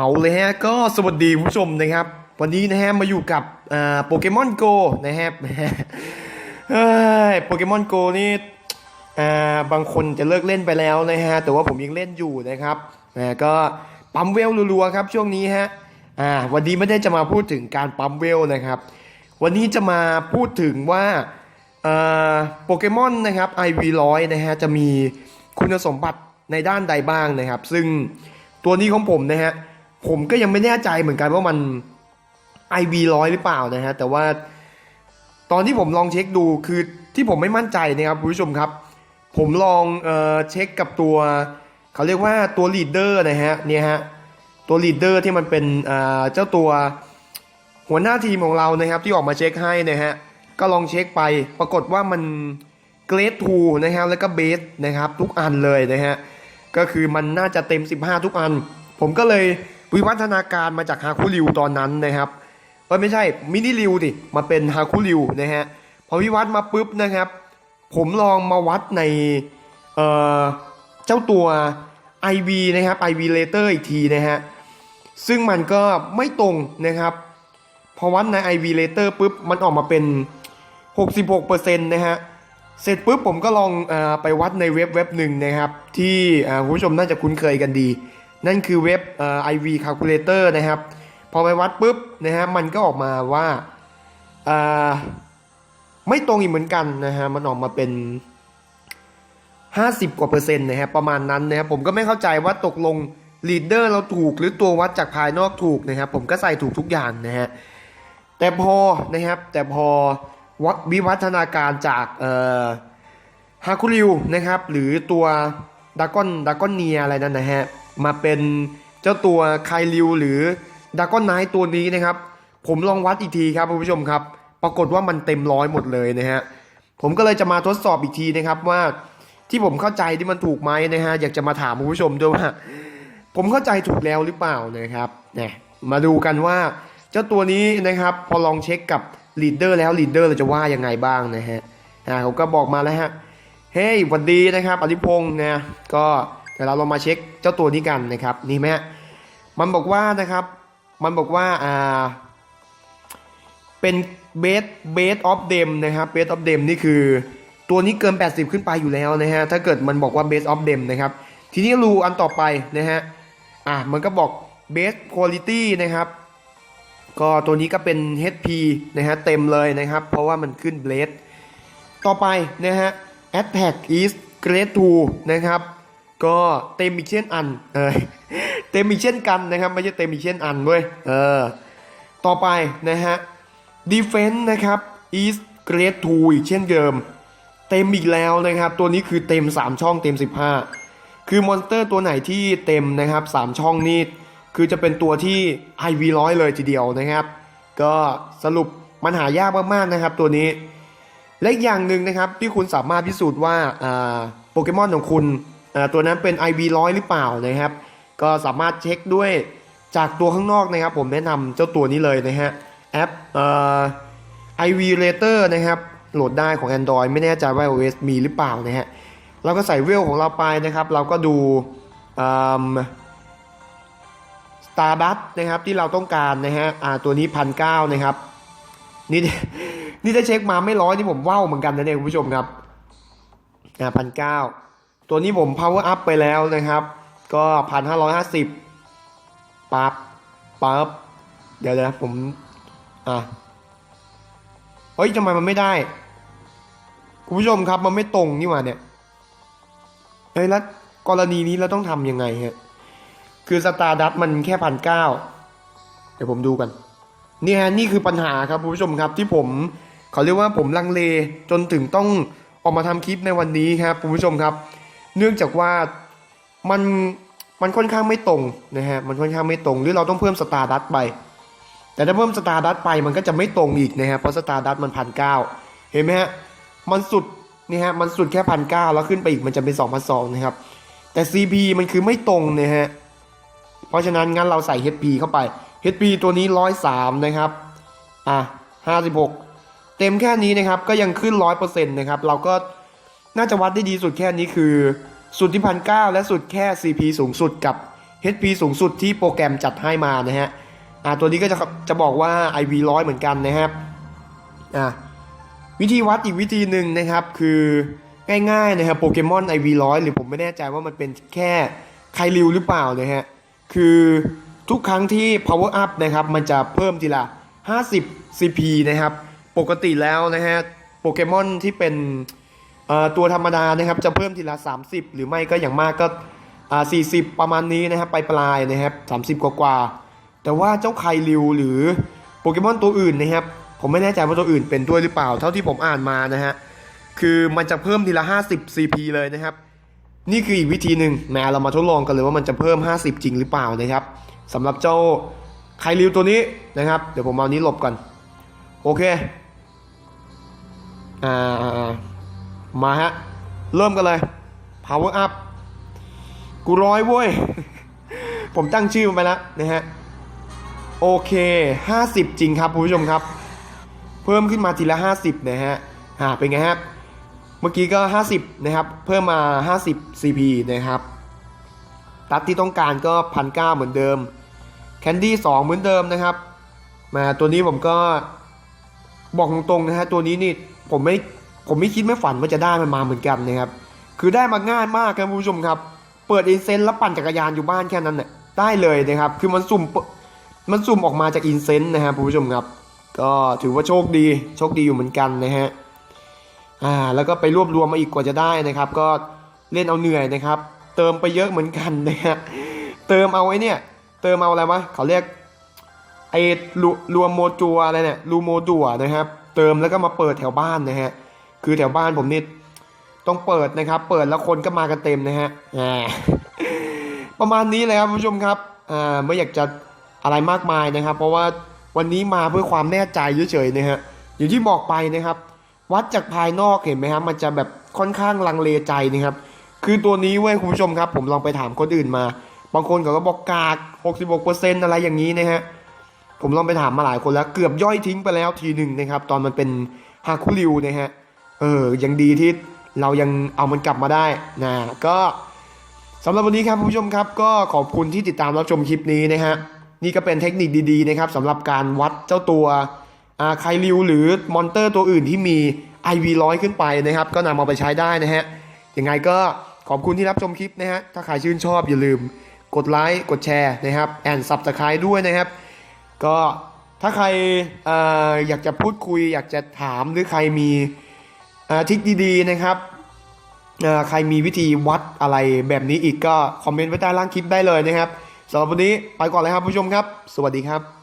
เอาเลยฮะก็สวัสดีผู้ชมนะครับ วันนี้นะฮะมาอยู่กับโปเกมอนโกนะครับเฮ้ยโปเกมอนโกนี่บางคนจะเลิกเล่นไปแล้วนะฮะแต่ว่าผมยังเล่นอยู่นะครับก็ปั๊มเวลรัวๆครับช่วงนี้ฮะวันนี้ไม่ได้จะมาพูดถึงการปั๊มเวลนะครับ วันนี้จะมาพูดถึงว่าอ่าโปเกมอนนะครับ IV100 นะฮะจะมีคุณสมบัติในด้านใดบ้างนะครับ ซึ่งตัวนี้ของผมนะฮะ ผมก็ยังไม่แน่ใจเหมือนกันว่ามัน IV100 หรือเปล่านะฮะ แต่ว่าตอนที่ผมลองเช็คดูคือที่ผมไม่มั่นใจนะครับคุณผู้ชมครับ ผมลองเออเช็คกับตัว เขาเรียกว่าตัวลีดเดอร์นะฮะเนี่ยฮะตัวลีดเดอร์ที่มันเป็นเอ่อเจ้าตัวหัวหน้าทีมของเรานะครับ ที่ออกมาเช็คให้นะฮะก็ลองเช็คไปปรากฏว่ามันเกรดทูนะครับแล้วก็เบสนะครับ ทุกอันเลยนะฮะก็คือมันน่าจะเต็ม 15 ทุกอัน ผมก็เลย วิวัฒนาการมาจากฮาคุริวตอนนั้นนะครับเออไม่ใช่มินิริวดิมาเป็นฮาคุริวนะฮะพอวิวัฒน์มาปุ๊บนะครับ ผมลองมาวัดในเอ่อเจ้าตัว IV นะครับ IV later อีกทีนะฮะซึ่งมันก็ไม่ตรงนะครับพอวัดใน IV later ปุ๊บมันออกมาเป็น 66%นะฮะเสร็จปุ๊บผมก็ลองอไปวัดในเว็บเว็บหนึ่งนะครับ ที่คุณผู้ชมน่าจะคุ้นเคยกันดี นั่นคือเว็บเอ่อ IV calculator นะครับ พอไปวัดปุ๊บนะฮะมันก็ออกมาว่าอ่าไม่ตรงอีกเหมือนกันนะฮะมันออกมาเป็น 50 กว่าเปอร์เซ็นต์นะฮะประมาณนั้นนะครับผมก็ไม่เข้าใจว่าตกลงลีดเดอร์เราถูกหรือตัววัดจากภายนอกถูกนะครับผมก็ใส่ถูกทุกอย่างนะฮะแต่พอนะครับแต่พอว,วิวัฒนาการจากเอ่อฮาคุริวนะครับหรือตัวดากอนดากอนเนียอะไรนั่นนะฮะ มาเป็นเจ้าตัวไคลิวหรือดากอนไนตัวนี้นะครับ ผมลองวัดอีกทีครับคุณผู้ชมครับ ปรากฏว่ามันเต็มร้อยหมดเลยนะฮะผมก็เลยจะมาทดสอบอีกทีนะครับว่าที่ผมเข้าใจที่มันถูกไหมนะฮะอยากจะมาถามคุณผู้ชมด้วยว่าผมเข้าใจถูกแล้วหรือเปล่านะครับเนี่ยมาดูกันว่าเจ้าตัวนี้นะครับ พอลองเช็คกับลีดเดอร์แล้วลีดเดอร์เราจะว่ายังไงบ้างนะฮะอ่าเขาก็บอกมาแล้วฮะเฮ้ยวันดีนะครับอธิพงศ์นะก็ เดี๋ยวเราลองมาเช็คเจ้าตัวนี้กันนะครับนี่ไหมมันบอกว่านะครับมันบอกว่าอ่าเป็นเบสเบสออฟเดมนะครับเบสออฟเดมนี่คือตัวนี้เกิน 80 ขึ้นไปอยู่แล้วนะฮะถ้าเกิดมันบอกว่าเบสออฟเดมนะครับทีนี้รูอันต่อไปนะฮะอะมันก็บอกเบสคุณ i t y นะครับก็ตัวนี้ก็เป็น HP นะฮะเต็มเลยนะครับ เพราะว่ามันขึ้นเบสต่อไปนะฮะ Attack is Grade 2นะครับ ก็เต็มอีกเช่นอันเออเต็มอีกเช่นกันนะครับไม่ใช่เต็มอีกเช่นอันเว้ยเออต่อไปนะฮะ Defense นะครับ is Grade 2อีกเช่นเดิม เต็มอีกแล้วนะครับ ตัวนี้คือเต็ม 3 ช่องเต็ม 15 คือมอนสเตอร์ตัวไหนที่เต็มนะครับ 3 ช่องนี้คือจะเป็นตัวที่ IV ร้อยเลยทีเดียวนะครับ ก็สรุปมันหายากมากๆนะครับตัวนี้ และอย่างหนึ่งนะครับที่คุณสามารถพิสูจน์ว่าอ่าโปเกมอนของคุณ ตัวนั้นเป็น IV ร้อยหรือเปล่านะครับ ก็สามารถเช็คด้วยจากตัวข้างนอกนะครับ ผมแนะนำเจ้าตัวนี้เลยนะฮะแอปเอ่อ IV Later นะครับโหลดได้ของ Android ไม่แน่ใจว่า iOS มีหรือเปล่านะฮะเราก็ใส่เวลของเราไปนะครับ เราก็ดูสตาร์ดัตนะครับที่เราต้องการนะฮะอ่าตัวนี้พันเก้านะครับนี่นี่ถ้าเช็คมาไม่ร้อยนี่ผมว้าวเหมือนกันนะเนี่ยคุณผู้ชมครับอ่าพันเก้า ตัวนี้ผม power up ไปแล้วนะครับ ก็พันห้าร้อยห้าสิบปั๊บปั๊บเดี๋ยวนะผม อะเฮ้ยทำไมมันไม่ได้ คุณผู้ชมครับมันไม่ตรงนี่หว่าเนี่ยเฮ้ยแล้วกรณีนี้เราต้องทำยังไงฮะคือสตาร์ดัตมันแค่พันเก้าเดี๋ยวผมดูกันนี่ฮะนี่คือปัญหาครับคุณผู้ชมครับที่ผมเขาเรียกว่าผมลังเลจนถึงต้องออกมาทำคลิปในวันนี้ครับคุณผู้ชมครับ เนื่องจากว่ามันมันค่อนข้างไม่ตรงนะฮะมันค่อนข้างไม่ตรง หรือเราต้องเพิ่มสตาร์ดัตไป แต่ถ้าเพิ่มสตาร์ดัตไปมันก็จะไม่ตรงอีกนะฮะเพราะสตาร์ดัตมันพันเก้าเห็นไหมฮะมันสุดนี่ฮะมันสุดแค่พันเก้าแล้วขึ้นไปอีกมันจะเป็นสองพันสองนะครับ แต่ CP มันคือไม่ตรงนะฮะเพราะฉะนั้นงั้นเราใส่ HP เข้าไป HP ตัวนี้ร้อยสามนะครับอะห้าสิบหกเต็มแค่นี้นะครับก็ยังขึ้นร้อยเปอร์เซ็นต์นะครับเราก็ น่าจะวัดได้ดีสุดแค่นี้คือสุดที่พันเก้าและสุดแค่ CP สูงสุดกับ HP สูงสุดที่โปรแกรมจัดให้มานะฮะอ่าตัวนี้ก็จะจะบอกว่า IV ร้อยเหมือนกันนะครับอ่าวิธีวัดอีกวิธีหนึ่งนะครับคือง่ายๆนะครับโปเกมอน IV ร้อยหรือผมไม่แน่ใจว่ามันเป็นแค่ไคลิวหรือเปล่านะฮะคือทุกครั้งที่ power up นะครับมันจะเพิ่มทีละ 50 CP นะครับ ปกติแล้วนะฮะโปเกมอนที่เป็น ตัวธรรมดานะครับจะเพิ่มทีละ 30 หรือไม่ก็อย่างมากก็อ่า40ประมาณนี้นะครับ ไปปลายนะครับ30กว่ากว่าๆแต่ว่าเจ้าไคลิวหรือโปเกมอนตัวอื่นนะครับ ผมไม่แน่ใจว่าตัวอื่นเป็นด้วยหรือเปล่า เท่าที่ผมอ่านมานะฮะคือมันจะเพิ่มทีละ 50 CP เลยนะครับ นี่คืออีกวิธีหนึ่งนะเรามาทดลองกันเลยว่ามันจะเพิ่ม 50 จริงหรือเปล่านะครับสำหรับเจ้าไคลิวตัวนี้นะครับ เดี๋ยวผมเอานี้หลบก่อนโอเคอ่า มาฮะ เริ่มกันเลย power up กูร้อยเว้ย ผมตั้งชื่อมันไปแล้วนะฮะ โอเค 50 จริงครับผู้ชมครับ เพิ่มขึ้นมาทีละ 50 นะฮะอ่าเป็นไงครับ เมื่อกี้ก็ 50 นะครับ เพิ่มมา 50 CP นะครับตัดที่ต้องการก็พันเเหมือนเดิม แคนดี้2เหมือนเดิมนะครับ มาตัวนี้ผมก็บอกตรงๆนะฮะตัวนี้นี่ผมไม่ ผมไม่คิดไม่ฝันว่าจะได้มันมาเหมือนกันนะครับ คือได้มาง่ายมากครับคุณผู้ชมครับ เปิดอินเซนต์แล้วปั่นจักรยานอยู่บ้านแค่นั้นน่ะได้เลยนะครับ คือมันสุ่มมันสุ่มออกมาจากอินเซนต์นะครับคุณผู้ชมครับ ก็ถือว่าโชคดี โชคดีอยู่เหมือนกันนะฮะ อ่า แล้วก็ไปรวบรวมมาอีกกว่าจะได้นะครับ ก็เล่นเอาเหนื่อยนะครับ เติมไปเยอะเหมือนกันนะฮะ เติมเอาไอ้เนี่ย เติมเอาอะไรวะ เขาเรียกไอ้รูรวมโมจัวอะไรเนี่ย รูโมดัวนะครับ เติมแล้วก็มาเปิดแถวบ้านนะฮะ คือแถวบ้านผมนี่ต้องเปิดนะครับ เปิดแล้วคนก็มากันเต็มนะฮะอ่าประมาณนี้เลยครับผู้ชมครับอ่าไม่อยากจะอะไรมากมายนะครับ เพราะว่าวันนี้มาเพื่อความแน่ใจเฉยๆนะฮะอย่างที่บอกไปนะครับ วัดจากภายนอกเห็นไหมครับมันจะแบบค่อนข้างลังเลใจนะครับ คือตัวนี้เว้ยคุณผู้ชมครับ ผมลองไปถามคนอื่นมา บางคนเขาก็บอกกาก 66%อะไรอย่างนี้นะฮะผมลองไปถามมาหลายคนแล้ว เกือบย่อยทิ้งไปแล้วทีหนึ่งนะครับ ตอนมันเป็นฮาคุริวนะฮะ เออยังดีที่เรายังเอามันกลับมาได้นะก็สำหรับวันนี้ครับผู้ชมครับ ก็ขอบคุณที่ติดตามรับชมคลิปนี้นะฮะนี่ก็เป็นเทคนิคดีๆนะครับสำหรับการวัดเจ้าตัวอาไคลิวหรือมอนเตอร์ตัวอื่นที่มี IV ร้อยขึ้นไปนะครับ ก็นำเอาไปใช้ได้นะฮะยังไงก็ขอบคุณที่รับชมคลิปนะฮะถ้าใครชื่นชอบอย่าลืมกดไลค์กดแชร์นะครับแอนซับสไครต์ด้วยนะครับ ก็ถ้าใครออยากจะพูดคุย อยากจะถามหรือใครมี ทริคดีๆนะครับอ่อใครมีวิธีวัดอะไรแบบนี้อีกก็คอมเมนต์ไว้ใต้ล่างคลิปได้เลยนะครับสำหรับวันนี้ไปก่อนเลยครับผู้ชมครับ สวัสดีครับ